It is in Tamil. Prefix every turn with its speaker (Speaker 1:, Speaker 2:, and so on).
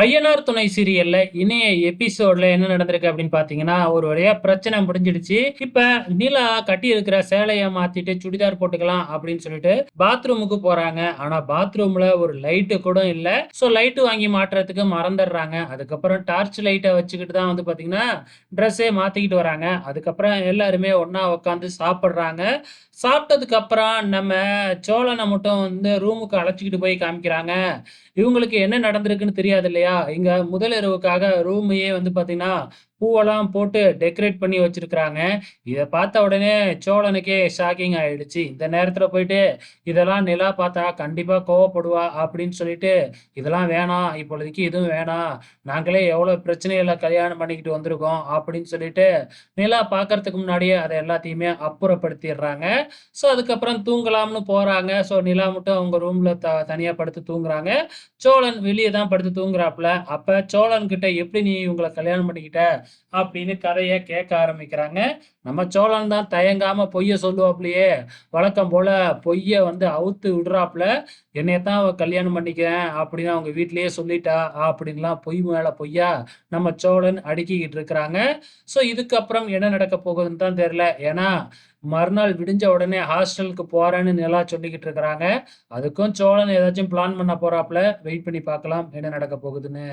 Speaker 1: ஐயனார் துணை சீரியல்ல இணைய எபிசோட்ல என்ன நடந்திருக்கு அப்படின்னு பாத்தீங்கன்னா ஒரு வழியா பிரச்சனை முடிஞ்சிடுச்சு. இப்ப நிலா கட்டி இருக்கிற சேலைய மாத்திட்டு சுடிதார் போட்டுக்கலாம் அப்படின்னு சொல்லிட்டு பாத்ரூமுக்கு போறாங்க. ஆனா பாத்ரூம்ல ஒரு லைட்டு கூட இல்ல. சோ லைட்டு வாங்கி மாட்டுறதுக்கு மறந்துடுறாங்க. அதுக்கப்புறம் டார்ச் லைட்டை வச்சுக்கிட்டு தான் வந்து பாத்தீங்கன்னா ட்ரெஸ்ஸே மாத்திக்கிட்டு வராங்க. அதுக்கப்புறம் எல்லாருமே ஒன்னா உட்காந்து சாப்பிடுறாங்க. சாப்பிட்டதுக்கு அப்புறம் நம்ம சோழனை மட்டும் வந்து ரூமுக்கு அழைச்சிக்கிட்டு போய் காமிக்கிறாங்க. இவங்களுக்கு என்ன நடந்திருக்குன்னு தெரியாது இல்லையா? இங்க முதல் இரவுக்காக ரூமையே வந்து பாத்தீங்கன்னா பூவெல்லாம் போட்டு டெக்கரேட் பண்ணி வச்சிருக்கிறாங்க. இதை பார்த்த உடனே சோழனுக்கே ஷாக்கிங் ஆயிடுச்சு. இந்த நேரத்தில் போயிட்டு இதெல்லாம் நிலா பார்த்தா கண்டிப்பாக கோவப்படுவா அப்படின்னு சொல்லிட்டு இதெல்லாம் வேணாம் இப்பொழுதைக்கு இதுவும் வேணாம். நாங்களே எவ்வளோ பிரச்சனைகளை கல்யாணம் பண்ணிக்கிட்டு வந்திருக்கோம் அப்படின்னு சொல்லிட்டு நிலா பார்க்கறதுக்கு முன்னாடியே அதை எல்லாத்தையுமே அப்புறப்படுத்திடுறாங்க. ஸோ அதுக்கப்புறம் தூங்கலாம்னு போகிறாங்க ஸோ நிலா மட்டும் அவங்க ரூமில் த தனியாக படுத்து தூங்குறாங்க. சோழன் வெளியே தான் படுத்து தூங்குறாப்புல. அப்போ சோழன்கிட்ட எப்படி நீ இவங்களை கல்யாணம் பண்ணிக்கிட்ட? அப்படின்னு கதையை கேட்க ஆரம்பிக்கிறாங்க. நம்ம சோழன் தான் தயங்காம பொய்ய சொல்லுவாப்லையே. வழக்கம் போல பொய்ய வந்து அவுத்து விடுறாப்புல என்னையத்தான் அவ கல்யாணம் பண்ணிக்கிறேன் அப்படின்னு அவங்க வீட்லயே சொல்லிட்டா அப்படின்லாம் பொய் மேல பொய்யா நம்ம சோழன் அடுக்கிக்கிட்டு இருக்கிறாங்க. ஸோ இதுக்கப்புறம் என்ன நடக்க போகுதுன்னு தான் தெரியல. ஏன்னா மறுநாள் விடிஞ்ச உடனே ஹாஸ்டலுக்கு போறேன்னு நிலா சொல்லிக்கிட்டு இருக்கிறாங்க. அதுக்கும் சோழன் ஏதாச்சும் பிளான் பண்ண போறாப்புல வெயிட் பண்ணி பார்க்கலாம் என்ன நடக்க போகுதுன்னு.